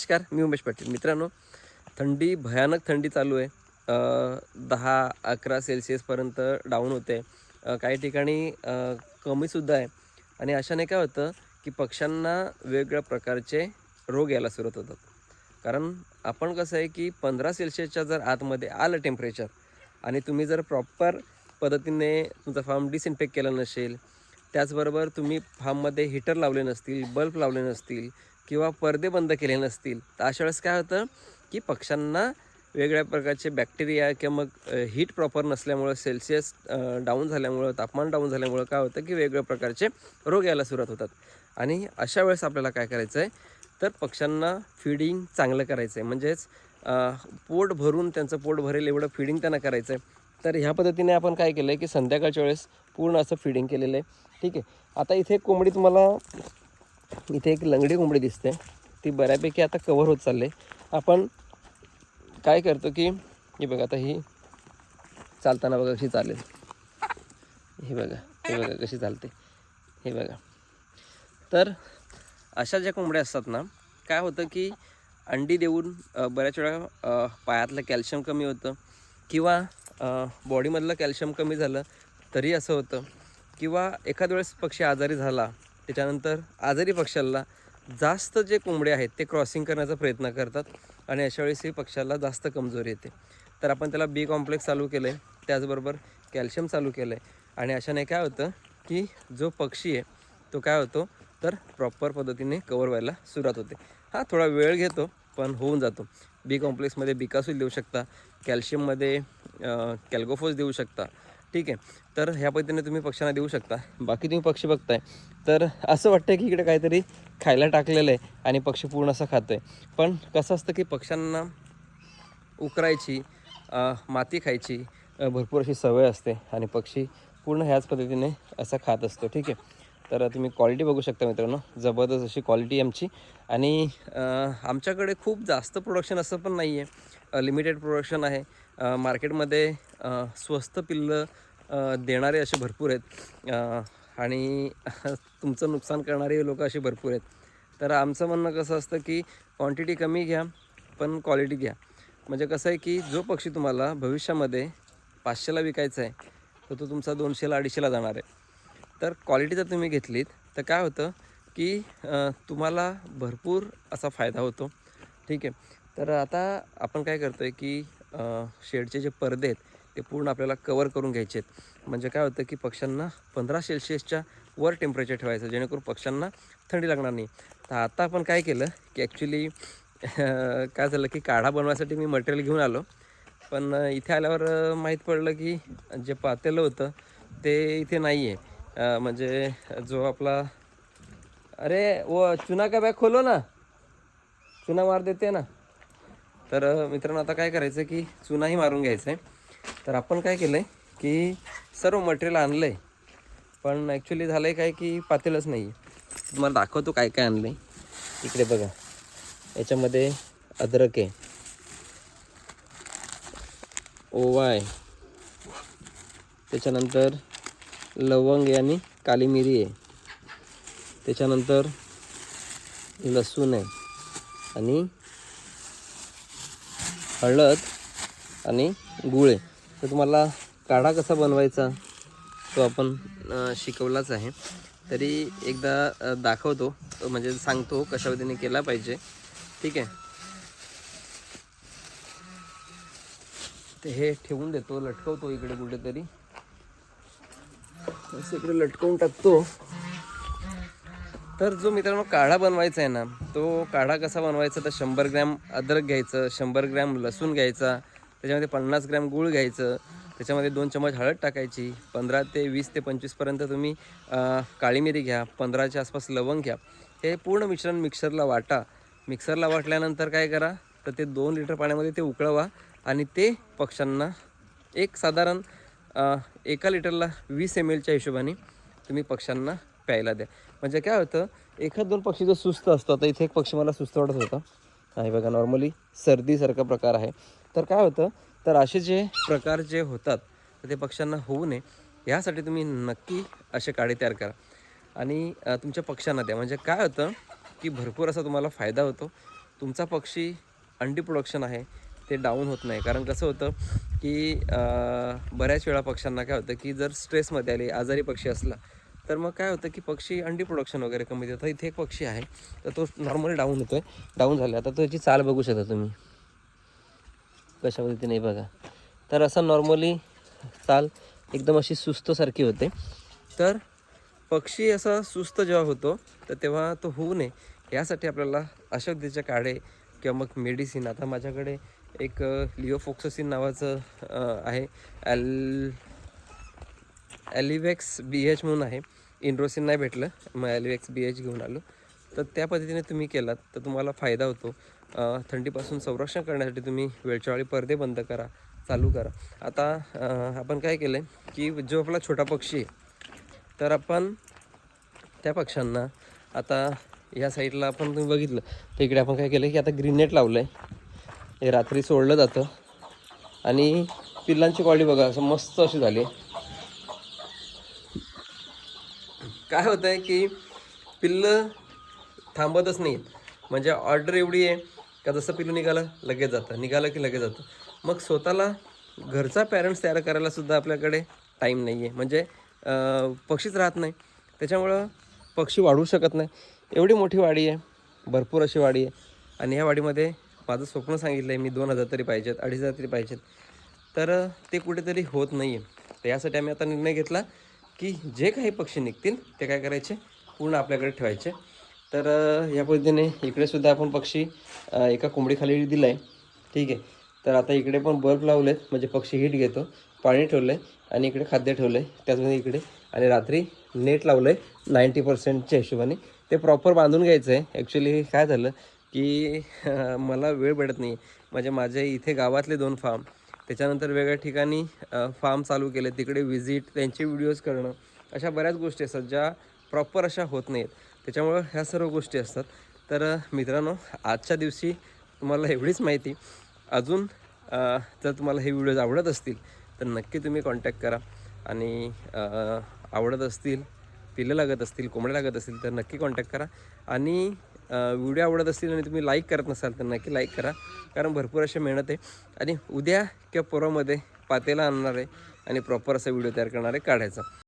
नमस्कार मी उमेश पाटील. मित्रांनो थंडी भयानक थंडी चालू आहे. दहा अकरा सेल्सिअसपर्यंत डाऊन होते. काही ठिकाणी कमीसुद्धा आहे. आणि अशाने काय होतं की पक्ष्यांना वेगवेगळ्या प्रकारचे रोग यायला सुरुवात होतात. कारण आपण कसं आहे की पंधरा सेल्सिअसच्या जर आतमध्ये आलं टेम्परेचर आणि तुम्ही जर प्रॉपर पद्धतीने तुमचा फार्म डिसइन्फेक्ट केला नसेल त्याचबरोबर तुम्ही फार्ममध्ये हीटर लावले नसतील बल्ब लावले नसतील किंवा पडदे बंद केले नसतील तर अशा वेळेस काय होतं की पक्ष्यांना वेगळ्या प्रकारचे बॅक्टेरिया किंवा मग हीट प्रॉपर नसल्यामुळं सेल्सिअस डाऊन झाल्यामुळं तापमान डाऊन झाल्यामुळं काय होतं की वेगळ्या प्रकारचे रोग यायला सुरुवात होतात. आणि अशा वेळेस आपल्याला काय करायचं आहे तर पक्ष्यांना फिडिंग चांगलं करायचं आहे म्हणजेच पोट भरून त्यांचं पोट भरेल एवढं फिडिंग त्यांना करायचं आहे तर ह्या पद्धतीने आपण काय केलं आहे की संध्याकाळच्या वेळेस पूर्ण असं फिडिंग केलेलं आहे. ठीक आहे. आता इथे कोंबडी तुम्हाला इथे एक लंगडी कोंबडी दिसते. ती बऱ्यापैकी आता कवर होत चालले आपण काय करतो की हे बघा आता ही चालताना बघा कशी चालेल. हे बघा हे बघा कशी चालते. हे बघा. तर अशा ज्या कोंबड्या असतात ना काय होतं की अंडी देऊन बऱ्याच वेळा पायातलं कॅल्शियम कमी होतं किंवा बॉडीमधलं कॅल्शियम कमी झालं तरी असं होतं. किंवा एखाद वेळेस पक्षी आजारी झाला त्याच्यानंतर आजारी पक्ष्याला जास्त जे कोंबडे आहेत ते क्रॉसिंग करण्याचा प्रयत्न करतात आणि अशा वेळेस ही पक्ष्याला जास्त कमजोरी येते. तर आपण त्याला बी कॉम्प्लेक्स चालू केलं आहे त्याचबरोबर कॅल्शियम चालू केलं आहे आणि अशाने काय होतं की जो पक्षी आहे तो काय होतो? तर प्रॉपर पद्धतीने कवर व्हायला सुरुवात होते. हा थोडा वेळ घेतो पण होऊन जातो. बी कॉम्प्लेक्समध्ये बिकासूल देऊ शकता. कॅल्शियममध्ये कॅल्गोफोस देऊ शकता. ठीक आहे. तर ह्या पद्धतीने तुम्ही पक्ष्यांना देऊ शकता. बाकी तुम्ही पक्षी बघताय. तर असं वाटतं की इकडे काहीतरी खायला टाकलेलं आहे आणि पक्षी पूर्ण असं खातं आहे पण कसं असतं की पक्ष्यांना उकरायची माती खायची भरपूर अशी सवय असते आणि पक्षी पूर्ण ह्याच पद्धतीने असं खात असतो. ठीक आहे. तर तुम्ही क्वालिटी बघू शकता मित्रांनो. जबरदस्त अशी क्वालिटी आमची. आणि आमच्याकडे खूप जास्त प्रोडक्शन असं पण नाही आहे लिमिटेड प्रोडक्शन आहे. मार्केटमध्ये स्वस्त पिल्लं देणारे असे भरपूर आहेत. आणि तुमचं नुकसान करणारे लोक असे भरपूर आहेत. तर आमचं म्हणणं कसं असतं की क्वांटिटी कमी घ्या पण क्वालिटी घ्या. म्हणजे कसं आहे की जो पक्षी तुम्हाला भविष्यामध्ये पाचशेला विकायचा आहे तर तो तुमचा दोनशेला अडीचशेला जाणार आहे. तर क्वालिटी जर तुम्ही घेतलीत तर काय होतं की तुम्हाला भरपूर असा फायदा होतो. ठीक आहे. तर आता आपण काय करतो आहे की शेडचे जे पडदे आहेत ते पूर्ण आपल्याला कवर करून घ्यायचे आहेत. म्हणजे काय होतं की पक्ष्यांना पंधरा सेल्सिअसच्या वर टेम्परेचर ठेवायचं जेणेकरून पक्ष्यांना थंडी लागणार नाही. तर आता आपण काय केलं की ॲक्च्युली काय झालं की काढा बनवायसाठी मी मटेरियल घेऊन आलो. पण इथे आल्यावर माहीत पडलं की जे पातेलं होतं ते इथे नाही आहे म्हणजे जो आपला अरे वो चुना का बॅग खोलो ना. चुना मार देते ना. तर मित्रांनो आता काय करायचं की चुनाही मारून घ्यायचं आहे तर आपण काय केलं आहे की सर्व मटेरियल आणलं आहे पण ॲक्च्युली झालं आहे काय की पातेलच नाही आहे तुम्हाला दाखवतो काय काय आणलं आहे इकडे बघा. याच्यामध्ये अद्रक आहे. ओवा आहे त्याच्यानंतर लवंग आहे आणि काली मिरी आहे. त्याच्यानंतर लसूण आहे. आणि हळद आणि गुळे. तर तुम्हाला काढा कसा बनवायचा तो आपण शिकवलाच आहे. तरी एकदा दाखवतो म्हणजे सांगतो कशा पद्धतीने केला पाहिजे. ठीक आहे? ते हे ठेवून देतो लटकवतो इकडे कुठेतरी. इकडे लटकवून टाकतो. तर जो मित्रांनो काढा बनवायचा आहे ना तो काढा कसा बनवायचा तर शंभर ग्रॅम अद्रक घ्यायचं शंभर ग्रॅम लसूण घ्यायचा त्याच्यामध्ये पन्नास ग्रॅम गूळ घ्यायचं त्याच्यामध्ये दोन चमच हळद टाकायची पंधरा ते वीस ते पंचवीसपर्यंत तुम्ही काळी मिरी घ्या पंधराच्या आसपास लवंग घ्या. हे पूर्ण मिश्रण मिक्सरला वाटा. मिक्सरला वाटल्यानंतर काय करा तर ते दोन लिटर पाण्यामध्ये ते उकळवा आणि ते पक्ष्यांना एक साधारण एका लिटरला वीस एम एलच्या हिशोबाने तुम्ही पक्ष्यांना प्यायला द्या. म्हणजे काय होतं एखाद दोन पक्षी जर सुस्त असतो. आता इथे एक पक्षी मला सुस्त वाटत होता. नाही बघा नॉर्मली सर्दीसारखा प्रकार आहे. तर काय होतं तर असे जे प्रकार जे होतात तर ते पक्ष्यांना होऊ नये. यासाठी तुम्ही नक्की असे काढे तयार करा. आणि तुमच्या पक्ष्यांना द्या. म्हणजे काय होतं की भरपूर असा तुम्हाला फायदा होतो. तुमचा पक्षी अंडी प्रोडक्शन आहे. ते डाऊन होत नाही. कारण कसं होतं की बऱ्याच वेळा पक्ष्यांना काय होतं की जर स्ट्रेसमध्ये आले आजारी पक्षी असला तर मग काय होतं की पक्षी अंडी प्रोडक्शन वगैरे कमी देतात. इथे एक पक्षी आहे तर तो नॉर्मली डाऊन होतो आहे डाऊन झाला. आता त्याची चाल बघू शकता तुम्ही. कशा पद्धतीने बघा. तर असं नॉर्मली चाल एकदम अशी सुस्तसारखी होते. तर पक्षी असा सुस्त जेव्हा होतो तर तेव्हा तो होऊ नये. यासाठी आपल्याला अशा काढे किंवा मग मेडिसिन आता माझ्याकडे एक लिओफोक्सोसिन नावाचं आहे. ॲल ॲलिवेक्स बी एच म्हणून आहे. इंड्रोसिन नाही भेटलं. मग ॲलिवेक्स बी एच घेऊन आलो. तर त्या पद्धतीने तुम्ही केलात. तर तुम्हाला फायदा होतो. थंडीपासून संरक्षण करण्यासाठी तुम्ही वेळच्या वेळी पडदे बंद करा चालू करा. आता आपण काय केलं आहे की जो आपला छोटा पक्षी आहे तर आपण त्या पक्ष्यांना आता ह्या साईडला आपण तुम्ही बघितलं. तर इकडे आपण काय केलं की आता ग्रीन नेट लावलं आहे हे रात्री सोडलं जातं. आणि पिल्लांची क्वालिटी बघा असं मस्त अशी झाली. काय होतं आहे की पिल्लं थांबतच नाही म्हणजे ऑर्डर एवढी आहे का जसं पिल्लू निघालं लगेच जातं. निघालं की लगेच जातं. मग स्वतःला घरचा पॅरेंट्स तयार करायलासुद्धा आपल्याकडे टाईम नाही आहे म्हणजे पक्षीच राहत नाही. त्याच्यामुळं पक्षी वाढू शकत नाही. एवढी मोठी वाडी आहे. भरपूर अशी वाडी आहे. आणि ह्या वाडीमध्ये माझं स्वप्न सांगितलं आहे मी दोन हजार तरी पाहिजेत अडीच हजार तरी पाहिजेत. तर ते कुठेतरी होत नाही आहे तर यासाठी आम्ही आता निर्णय घेतला की जे काही पक्षी निघतील ते काय करायचे? पूर्ण आपल्याकडे ठेवायचे. तर या पद्धतीने इकडेसुद्धा आपण पक्षी एका कोंबडीखाली दिला आहे ठीक आहे? तर आता इकडे पण बल्ब लावलेत म्हणजे पक्षी हीट घेतो. पाणी ठेवलं आहे आणि इकडे खाद्य ठेवलं आहे त्याचमध्ये इकडे आणि रात्री नेट लावलं आहे नाईंटी पर्सेंटच्या हिशोबाने. ते प्रॉपर बांधून घ्यायचं आहे ॲक्च्युली काय झालं की मला वेळ भेटत नाही म्हणजे माझे इथे गावातले दोन फार्म त्याच्यानंतर वेगळ्या ठिकाणी फार्म चालू केले तिकडे व्हिजिट त्यांचे व्हिडिओज करणं अशा बऱ्याच गोष्टी असतात ज्या प्रॉपर अशा होत नाहीत. त्याच्यामुळं ह्या सर्व गोष्टी असतात. तर मित्रांनो आजच्या दिवशी तुम्हाला एवढीच माहिती. अजून जर तुम्हाला हे व्हिडिओज आवडत असतील तर नक्की तुम्ही कॉन्टॅक्ट करा. आणि आवडत असतील पिल्लं लागत असतील कोंबड्या लागत असतील तर नक्की कॉन्टॅक्ट करा. आणि व्हिडिओ आवडत असतील आणि तुम्ही लाईक करत नसाल तर नक्की लाईक करा. कारण भरपूर अशी मेहनत आहे. आणि उद्या किंवा परवामध्ये पातेला आणणार आहे आणि प्रॉपर असा व्हिडिओ तयार करणार आहे काढायचा.